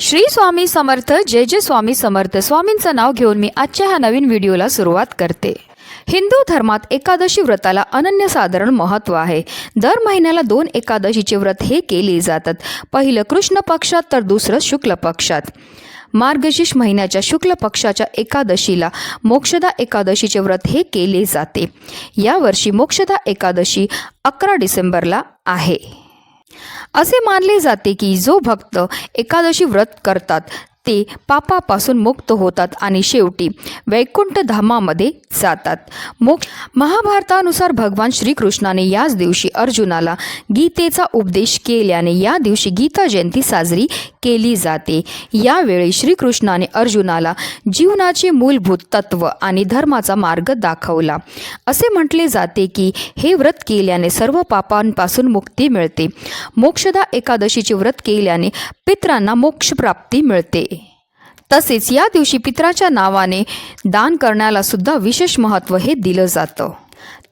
श्री स्वामी समर्थ जय जय स्वामी समर्थ. स्वामींचं नाव घेऊन मी आजच्या ह्या नवीन व्हिडिओला सुरुवात करते. हिंदू धर्मात एकादशी व्रताला अनन्यसाधारण महत्त्व आहे. दर महिन्याला दोन एकादशीचे व्रत हे केले जातात. पहिलं कृष्ण पक्षात तर दुसरं शुक्ल पक्षात. मार्गशीर्ष महिन्याच्या शुक्ल पक्षाच्या एकादशीला मोक्षदा एकादशीचे व्रत हे केले जाते. यावर्षी मोक्षदा एकादशी अकरा डिसेंबरला आहे. असे मानले जाते की जो भक्त एकादशी व्रत करतात ते पापापासून मुक्त होतात आणि शेवटी वैकुंठ धामामध्ये जातात. मोक्ष महाभारतानुसार भगवान श्रीकृष्णाने याच दिवशी अर्जुनाला गीतेचा उपदेश केल्याने या दिवशी गीता जयंती साजरी केली जाते. यावेळी श्रीकृष्णाने अर्जुनाला जीवनाचे मूलभूत तत्व आणि धर्माचा मार्ग दाखवला. असे म्हटले जाते की हे व्रत केल्याने सर्व पापांपासून मुक्ती मिळते. मोक्षदा एकादशीचे व्रत केल्याने पित्रांना मोक्षप्राप्ती मिळते. तसेच या दिवशी पित्राच्या नावाने दान करण्याला सुद्धा विशेष महत्त्व हे दिलं जातं.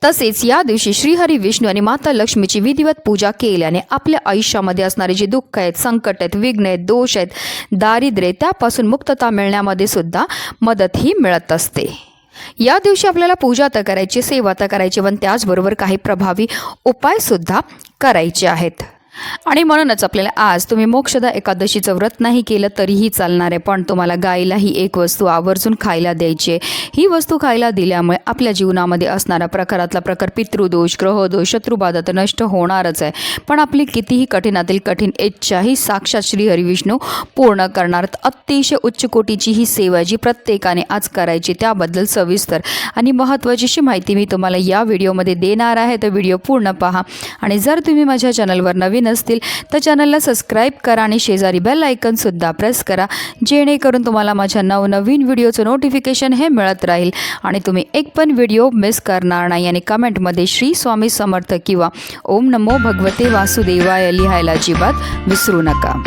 तसेच या दिवशी श्रीहरी विष्णू आणि माता लक्ष्मीची विधिवत पूजा केल्याने आपल्या आयुष्यामध्ये असणारे जे दुःख आहेत संकट आहेत विघ्न आहेत दोष आहेत दारिद्र्य त्यापासून मुक्तता मिळण्यामध्ये सुद्धा मदत ही मिळत असते. या दिवशी आपल्याला पूजा तर करायची सेवा तर करायची पण त्याचबरोबर काही प्रभावी उपायसुद्धा करायचे आहेत. आणि म्हणूनच आपल्याला आज तुम्ही मोक्षदा एकादशीचं व्रत नाही केलं तरीही चालणार आहे पण तुम्हाला गायला ही एक वस्तू आवर्जून खायला द्यायची आहे. ही वस्तू खायला दिल्यामुळे आपल्या जीवनामध्ये असणारा प्रकारातला प्रकार पितृदोष ग्रहदोष शत्रुबाधा तर नष्ट होणारच आहे. पण आपली कितीही कठीणातील कठीण इच्छा ही साक्षात श्री हरिविष्णू पूर्ण करणार. अतिशय उच्च कोटीची ही सेवा जी प्रत्येकाने आज करायची त्याबद्दल सविस्तर आणि महत्त्वाचीशी माहिती मी तुम्हाला या व्हिडिओमध्ये देणार आहे. तर व्हिडिओ पूर्ण पहा. आणि जर तुम्ही माझ्या चॅनलवर नवीन असतील तर चॅनलला सबस्क्राईब करा आणि शेजारी बेल आयकनसुद्धा प्रेस करा. जेणेकरून तुम्हाला माझ्या नवनवीन व्हिडिओचं नोटिफिकेशन हे मिळत राहील. आणि तुम्ही एक पण व्हिडिओ मिस करणार नाही आणि कमेंटमध्ये श्री स्वामी समर्थ किंवा ओम नमो भगवते वासुदेवाय लिहायला अजिबात विसरू नका.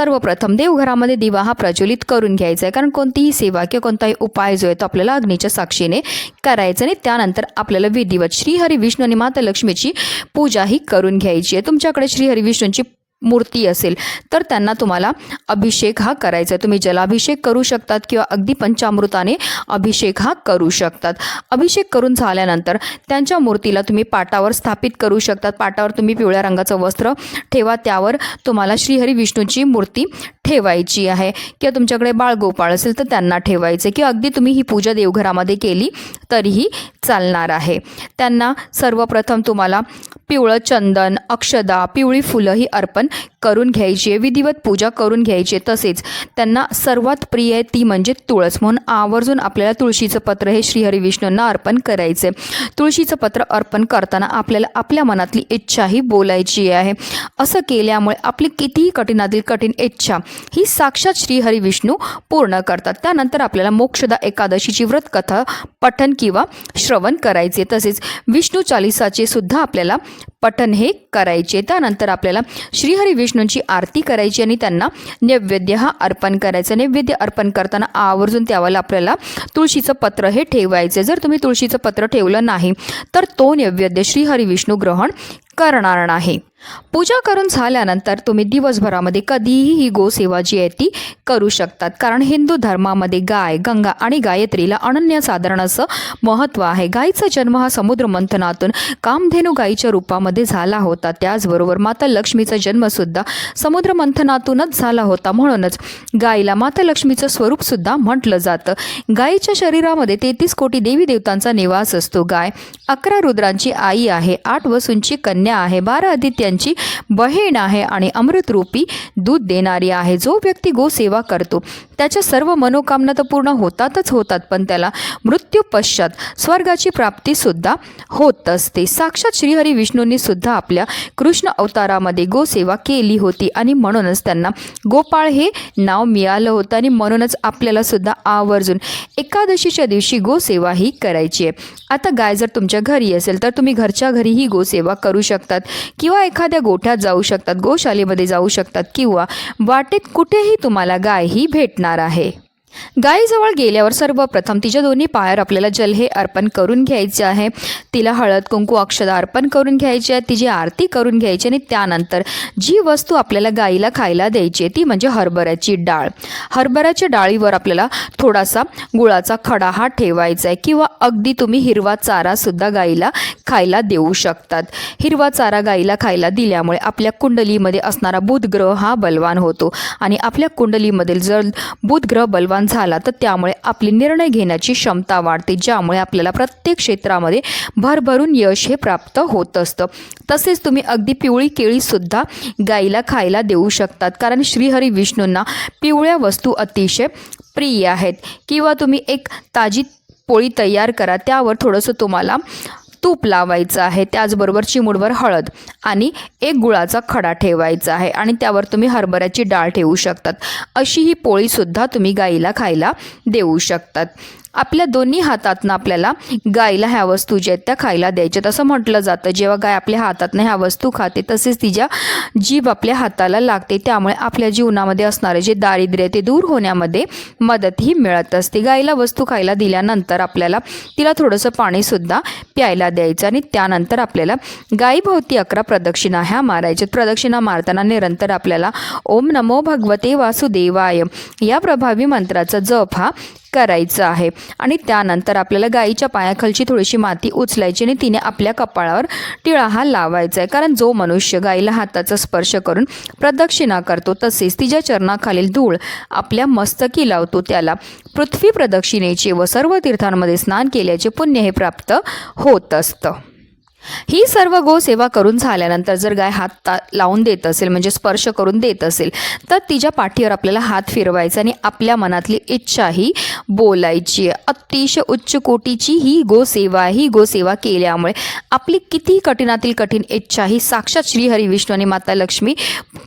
सर्वप्रथम देवघरामध्ये दिवा हा प्रज्वलित करून घ्यायचा आहे. कारण कोणतीही सेवा किंवा कोणताही उपाय जो आहे तो आपल्याला अग्नीच्या साक्षीने करायचा आणि त्यानंतर आपल्याला विधिवत श्रीहरी विष्णू आणि माता लक्ष्मीची पूजा ही करून घ्यायची आहे. तुमच्याकडे श्रीहरी विष्णूंची मूर्ती असेल तर त्यांना तुम्हाला अभिषेक हा करायचा आहे. तुम्ही जलाभिषेक करू शकतात किंवा अगदी पंचामृताने अभिषेक हा करू शकतात. अभिषेक करून झाल्यानंतर त्यांच्या मूर्तीला तुम्ही पाटावर स्थापित करू शकतात. पाटावर तुम्ही पिवळ्या रंगाचं वस्त्र ठेवा त्यावर तुम्हाला श्रीहरी विष्णूची मूर्ती ठेवायची आहे. किंवा तुमच्याकडे बाळगोपाळ असेल तर त्यांना ठेवायचे किंवा अगदी तुम्ही ही पूजा देवघरामध्ये केली तरीही चालणार आहे. त्यांना सर्वप्रथम तुम्हाला पिवळं चंदन अक्षदा पिवळी फुलं ही अर्पण करून घ्यायची आहे विधिवत पूजा करून घ्यायची. आहे तसेच त्यांना सर्वात प्रिय आहे ती म्हणजे तुळस. म्हणून आवर्जून आपल्याला तुळशीचं पत्र हे श्रीहरी विष्णूंना अर्पण करायचं. आहे तुळशीचं पत्र अर्पण करताना आपल्याला आपल्या मनातली इच्छाही बोलायची आहे. असं केल्यामुळे आपली कितीही कठीणातील कठीण इच्छा ही साक्षात श्रीहरी विष्णू पूर्ण करतात. त्यानंतर आपल्याला मोक्षदा एकादशीची व्रतकथा पठन किंवा श्रवण करायचे. तसेच विष्णू चालिसाचे सुद्धा आपल्याला पठन हे करायचे. त्यानंतर आपल्याला श्रीहरी विष्णूंची आरती करायची आणि त्यांना नैवेद्य हा अर्पण करायचा. नैवेद्य अर्पण करताना आवर्जून त्यावर आपल्याला तुळशीचं पत्र हे ठेवायचे. जर तुम्ही तुळशीचं पत्र ठेवलं नाही तर तो नैवेद्य श्रीहरी विष्णू ग्रहण करणार नाही. पूजा करून झाल्यानंतर तुम्ही दिवसभरामध्ये कधीही ही गोसेवा जी आहे ती करू शकतात. कारण हिंदू धर्मामध्ये गाय गंगा आणि गायत्रीला अनन्यसाधारण असं महत्त्व आहे. गायीचा जन्म हा समुद्र मंथनातून कामधेनू गायीच्या रूपामध्ये झाला होता. त्याचबरोबर माता लक्ष्मीचा जन्मसुद्धा समुद्र मंथनातूनच झाला होता. म्हणूनच गायीला माता लक्ष्मीचं स्वरूपसुद्धा म्हटलं जातं. गायीच्या शरीरामध्ये तेहतीस कोटी देवी देवतांचा निवास असतो. गाय अकरा रुद्रांची आई आहे. आठ वसूंची कन्या आहे. बारा आदित्यांची बहीण आहे आणि अमृतरूपी दूध देणारी आहे. जो व्यक्ती गोसेवा करतो त्याच्या सर्व मनोकामना तर पूर्ण होतातच होतात पण त्याला मृत्यू पश्चात स्वर्गाची प्राप्तीसुद्धा होत असते. साक्षात श्रीहरी विष्णूंनी सुद्धा आपल्या कृष्ण अवतारामध्ये गोसेवा केली होती आणि म्हणूनच त्यांना गोपाळ हे नाव मिळालं होतं आणि म्हणूनच आपल्याला सुद्धा आवर्जून एकादशीच्या दिवशी गोसेवा ही करायची आहे. आता गाय जर तुमच्या घरी असेल तर तुम्ही घरच्या घरीही गोसेवा करू शकतात किंवा एखाद्या गोठ्यात जाऊ शकतात गोशालेमध्ये जाऊ शकतात किंवा वाटेत कुठेही तुम्हाला गाय ही भेटणार आहे. गायीजवळ गेल्यावर सर्वप्रथम तिच्या दोन्ही पायावर आपल्याला जल हे अर्पण करून घ्यायचे आहे. तिला हळद कुंकू अक्षदा अर्पण करून घ्यायची आहे. तिची आरती करून घ्यायची आणि त्यानंतर जी वस्तू आपल्याला गाईला खायला द्यायची आहे ती म्हणजे हरभऱ्याची डाळ. हरभऱ्याच्या डाळीवर आपल्याला थोडासा गुळाचा खडा हा ठेवायचा आहे किंवा अगदी तुम्ही हिरवा चारासुद्धा गाईला खायला देऊ शकतात. हिरवा चारा गाईला खायला दिल्यामुळे आपल्या कुंडलीमध्ये असणारा बुधग्रह हा बलवान होतो. आणि आपल्या कुंडलीमधील जर बुधग्रह बलवान झाला तर त्यामुळे आपली निर्णय घेण्याची क्षमता वाढते ज्यामुळे आपल्याला प्रत्येक क्षेत्रामध्ये भरभरून यश हे प्राप्त होत असतं. तसेच तुम्ही अगदी पिवळी केळीसुद्धा गाईला खायला देऊ शकतात कारण श्रीहरी विष्णूंना पिवळ्या वस्तू अतिशय प्रिय आहेत. किंवा तुम्ही एक ताजी पोळी तयार करा त्यावर थोडंसं तुम्हाला तूप लावायचं आहे त्याचबरोबर चिमूडवर हळद आणि एक गुळाचा खडा ठेवायचा आहे आणि त्यावर तुम्ही हरभऱ्याची डाळ ठेवू शकतात. अशी ही पोळीसुद्धा तुम्ही गाईला खायला देऊ शकतात. आपल्या दोन्ही हातातनं आपल्याला गाईला ह्या वस्तू ज्या आहेत त्या खायला द्यायच्यात. असं म्हटलं जातं जेव्हा गाय आपल्या हातातनं ह्या वस्तू खाते तसेच तिच्या जीभ आपल्या हाताला लागते. त्यामुळे आपल्या जीवनामध्ये असणारे जे दारिद्र्य ते दूर होण्यामध्ये मदतही मिळत असते. गाईला वस्तू खायला दिल्यानंतर आपल्याला तिला थोडंसं पाणीसुद्धा प्यायला द्यायचं आणि त्यानंतर आपल्याला गायीभोवती अकरा प्रदक्षिणा ह्या मारायच्या प्रदक्षिणा मारताना निरंतर आपल्याला ओम नमो भगवते वासुदेवाय. या प्रभावी मंत्राचा जप हा करायचं आहे. आणि त्यानंतर आपल्याला गाईच्या पायाखालची थोडीशी माती उचलायची आणि तिने आपल्या कपाळावर टिळा हा लावायचा आहे कारण जो मनुष्य गाईला हाताचा स्पर्श करून प्रदक्षिणा करतो तसेच तिच्या चरणाखालील धूळ आपल्या मस्तकी लावतो. त्याला पृथ्वी प्रदक्षिणेचे व सर्व तीर्थांमध्ये स्नान केल्याचे पुण्य हे प्राप्त होत असतं. ही सर्व गोसेवा करून झाल्यानंतर जर गाय हात ता लावून देत असेल म्हणजे स्पर्श करून देत असेल तर तिच्या पाठीवर आपल्याला हात फिरवायचा आणि आपल्या मनातली इच्छा ही बोलायची आहे. अतिशय उच्च कोटीची ही गोसेवा ही गोसेवा केल्यामुळे आपली किती कठीणातील कठीण इच्छा ही साक्षात श्रीहरी विष्णू आणि माता लक्ष्मी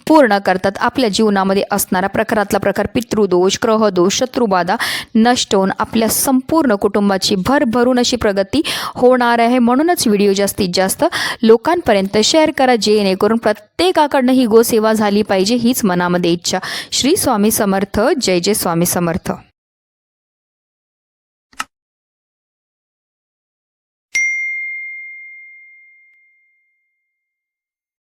पूर्ण करतात. आपल्या जीवनामध्ये असणारा प्रकारातला प्रकार पितृदोष ग्रहदोष शत्रुबाधा नष्ट होऊन आपल्या संपूर्ण कुटुंबाची भरभरून अशी प्रगती होणार आहे. म्हणूनच व्हिडिओ जास्तीत जास्त लोकांपर्यंत शेअर करा जेणेकरून प्रत्येकाकडनं ही गोसेवा झाली पाहिजे हीच मनामध्ये इच्छा. श्री स्वामी समर्थ जय जय स्वामी समर्थ.